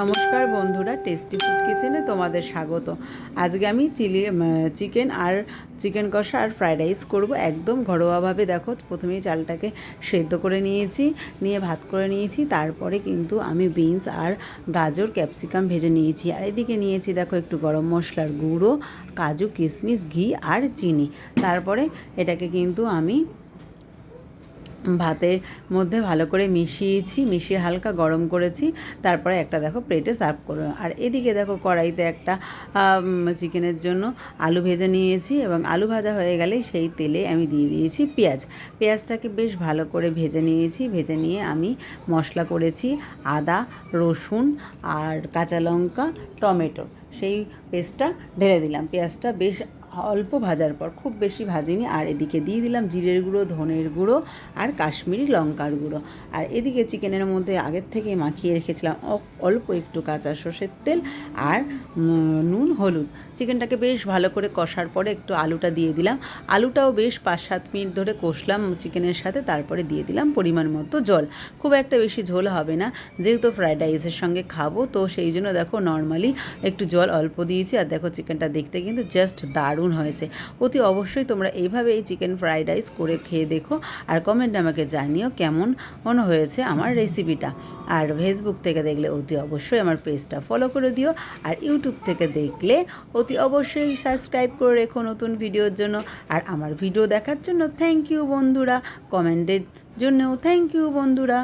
নমস্কার বন্ধুরা tasty food কিচেনে তোমাদের স্বাগত। আজকে আমি চিলি চিকেন আর চিকেন কষা আর ফ্রাইড রাইস করব। একদম ঘরোয়াভাবে দেখো, প্রথমেই চালটাকে সেদ্ধ করে নিয়েছি, নিয়ে ভাত করে নিয়েছি, তারপরে কিন্তু আমি বিনস আর গাজর, ক্যাপসিকাম ভেজে নিয়েছি। আর এদিকে নিয়েছি দেখো একটু গরম মশলার গুঁড়ো, কাজু, কিশমিশ, ঘি আর চিনি। তারপরে এটাকে কিন্তু আমি ভাতের মধ্যে ভালো করে মিশিয়েছি, মিশিয়ে হালকা গরম করেছি। তারপরে একটা দেখো প্লেটে সার্ভ করো আর এদিকে দেখো কড়াইতে একটা চিকেনের জন্য আলু ভেজে নিয়েছি এবং আলু ভাজা হয়ে গেলে সেই তেলে আমি দিয়ে দিয়েছি পেঁয়াজ। পেঁয়াজটাকে বেশ ভালো করে ভেজে নিয়েছি। ভেজে নিয়ে আমি মশলা করেছি আদা, রসুন আর কাঁচা লঙ্কা, টমেটো। সেই পেস্টটা ঢেলে দিলাম। পেঁয়াজটা বেশ অল্প ভাজার পর, খুব বেশি ভাজিনি। আর এদিকে দিয়ে দিলাম জিরের গুঁড়ো, ধনের গুঁড়ো আর কাশ্মীরি লঙ্কার গুঁড়ো। আর এদিকে চিকেনের মধ্যে আগের থেকে মাখিয়ে রেখেছিলাম অল্প একটু কাঁচা সর্ষের তেল আর নুন, হলুদ। চিকেনটাকে বেশ ভালো করে কষার পরে একটু আলুটা দিয়ে দিলাম। আলুটাও বেশ পাঁচ সাত মিনিট ধরে কষলাম চিকেনের সাথে, তারপরে দিয়ে দিলাম পরিমাণ মতো জল। খুব একটা বেশি ঝোল হবে না, যেহেতু ফ্রাইড রাইসের সঙ্গে খাব, তো সেই জন্য দেখো নর্মালি একটু জল অল্প দিয়েছি। আর দেখো চিকেনটা দেখতে কিন্তু জাস্ট দারুণ হয়েছে। অতি অবশ্যই তোমরা এইভাবে এই চিকেন ফ্রাইড রাইস করে খেয়ে দেখো আর কমেন্ট আমাকে জানিও কেমন মনে হয়েছে আমার রেসিপিটা আর ফেসবুক থেকে দেখলে অতি অবশ্যই আমার পেজটা ফলো করে দিও আর ইউটিউব থেকে দেখলে অতি অবশ্যই সাবস্ক্রাইব করে রেখো নতুন ভিডিওর জন্য। আর আমার ভিডিও দেখার জন্য থ্যাংক ইউ বন্ধুরা। কমেন্টের জন্যও থ্যাংক ইউ বন্ধুরা।